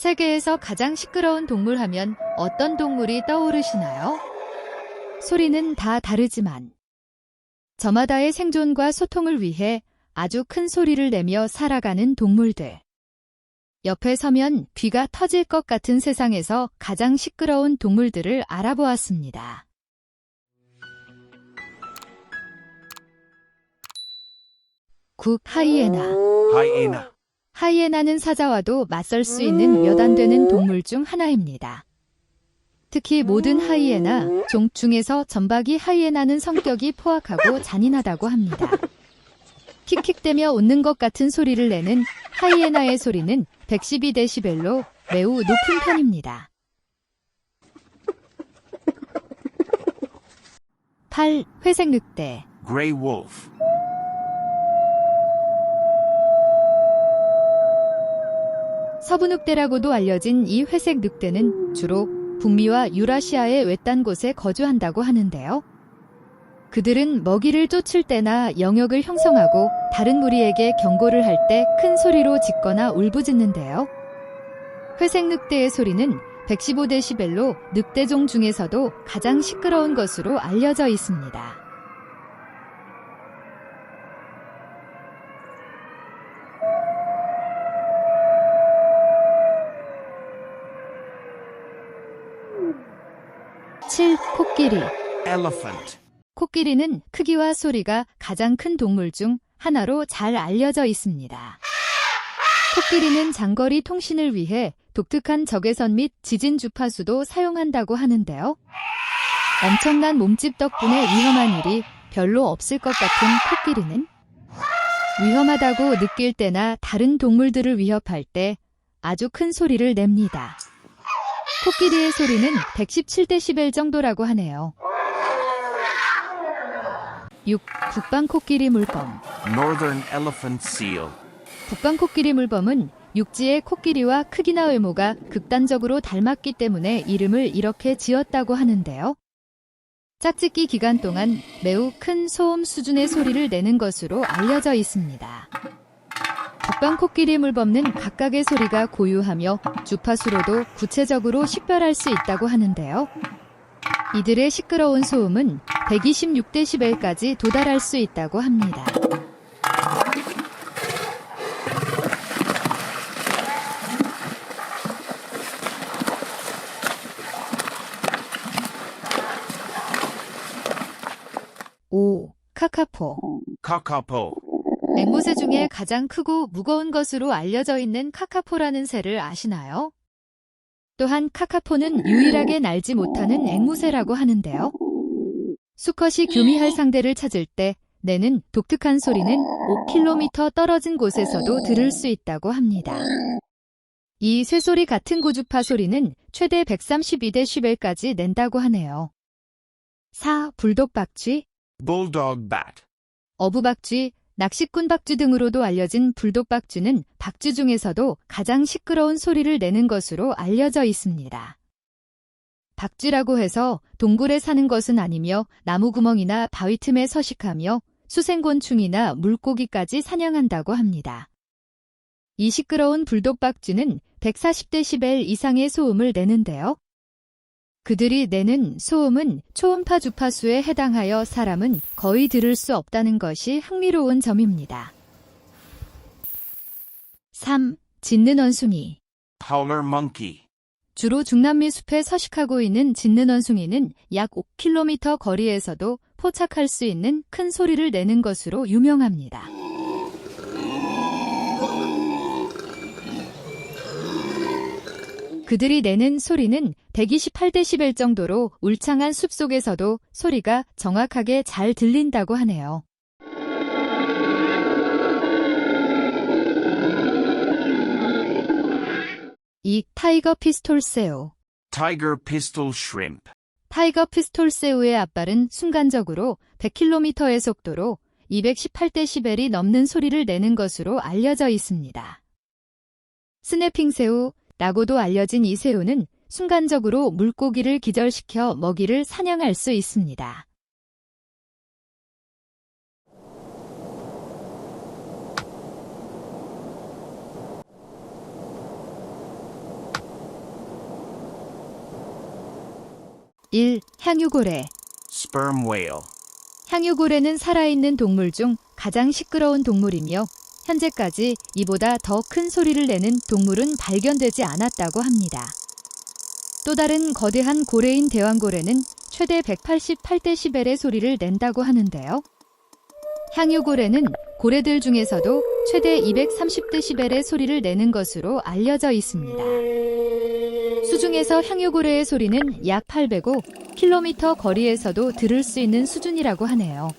세계에서 가장 시끄러운 동물 하면 어떤 동물이 떠오르시나요? 소리는 다 다르지만 저마다의 생존과 소통을 위해 아주 큰 소리를 내며 살아가는 동물들. 옆에 서면 귀가 터질 것 같은 세상에서 가장 시끄러운 동물들을 알아보았습니다. 국 하이에나. hyena, 하이에나는 사자와도 맞설 수 있는 몇 안 되는 동물 중 하나입니다. 특히 모든 하이에나 종 중에서 전박이 하이에나는 성격이 포악하고 잔인하다고 합니다. 킥킥대며 웃는 것 같은 소리를 내는 하이에나의 소리는 112데시벨로 매우 높은 편입니다. 8. 회색 늑대 grey wolf, 서부늑대라고도 알려진 이 회색 늑대는 주로 북미와 유라시아의 외딴 곳에 거주한다고 하는데요. 그들은 먹이를 쫓을 때나 영역을 형성하고 다른 무리에게 경고를 할 때 큰 소리로 짖거나 울부짖는데요. 회색 늑대의 소리는 115데시벨로 늑대종 중에서도 가장 시끄러운 것으로 알려져 있습니다. 칠 코끼리 elephant, 코끼리는 크기와 소리가 가장 큰 동물 중 하나로 잘 알려져 있습니다. 코끼리는 장거리 통신을 위해 독특한 적외선 및 지진 주파수도 사용한다고 하는데요. 엄청난 몸집 덕분에 위험한 일이 별로 없을 것 같은 코끼리는 위험하다고 느낄 때나 다른 동물들을 위협할 때 아주 큰 소리를 냅니다. 코끼리의 소리는 117데시벨 정도라고 하네요. 6. 북방 코끼리 물범 northern elephant seal, 북방 코끼리 물범은 육지의 코끼리와 크기나 외모가 극단적으로 닮았기 때문에 이름을 이렇게 지었다고 하는데요. 짝짓기 기간 동안 매우 큰 소음 수준의 소리를 내는 것으로 알려져 있습니다. 북방 코끼리 물범은 각각의 소리가 고유하며 주파수로도 구체적으로 식별할 수 있다고 하는데요. 이들의 시끄러운 소음은 126데시벨까지 도달할 수 있다고 합니다. 오, 카카포. kakapo, 앵무새 중에 가장 크고 무거운 것으로 알려져 있는 카카포라는 새를 아시나요? 또한 카카포는 유일하게 날지 못하는 앵무새라고 하는데요. 수컷이 교미할 상대를 찾을 때 내는 독특한 소리는 5km 떨어진 곳에서도 들을 수 있다고 합니다. 이 쇠소리 같은 고주파 소리는 최대 132데시벨까지 낸다고 하네요. 4. 불독박쥐 bulldog bat, 어부박쥐, 낚시꾼 박쥐 등으로도 알려진 불독 박쥐는 박쥐 중에서도 가장 시끄러운 소리를 내는 것으로 알려져 있습니다. 박쥐라고 해서 동굴에 사는 것은 아니며 나무 구멍이나 바위 틈에 서식하며 수생곤충이나 물고기까지 사냥한다고 합니다. 이 시끄러운 불독박쥐는 140데시벨 이상의 소음을 내는데요. 그들이 내는 소음은 초음파 주파수에 해당하여 사람은 거의 들을 수 없다는 것이 흥미로운 점입니다. 3. 짖는 원숭이 howler monkey, 주로 중남미 숲에 서식하고 있는 짖는 원숭이는 약 5km 거리에서도 포착할 수 있는 큰 소리를 내는 것으로 유명합니다. 그들이 내는 소리는 128데시벨 정도로 울창한 숲 속에서도 소리가 정확하게 잘 들린다고 하네요. 이 타이거 피스톨새우 tiger pistol shrimp, 타이거 피스톨새우의 앞발은 순간적으로 100km의 속도로 218데시벨이 넘는 소리를 내는 것으로 알려져 있습니다. 스냅핑 새우 라고도 알려진 이 새우는 순간적으로 물고기를 기절시켜 먹이를 사냥할 수 있습니다. 일 향유고래 sperm whale. 향유고래는 살아있는 동물 중 가장 시끄러운 동물이며 현재까지 이보다 더 큰 소리를 내는 동물은 발견되지 않았다고 합니다. 또 다른 거대한 고래인 대왕고래는 최대 188데시벨의 소리를 낸다고 하는데요. 향유고래는 고래들 중에서도 최대 230데시벨의 소리를 내는 것으로 알려져 있습니다. 수중에서 향유고래의 소리는 약 805km 거리에서도 들을 수 있는 수준이라고 하네요.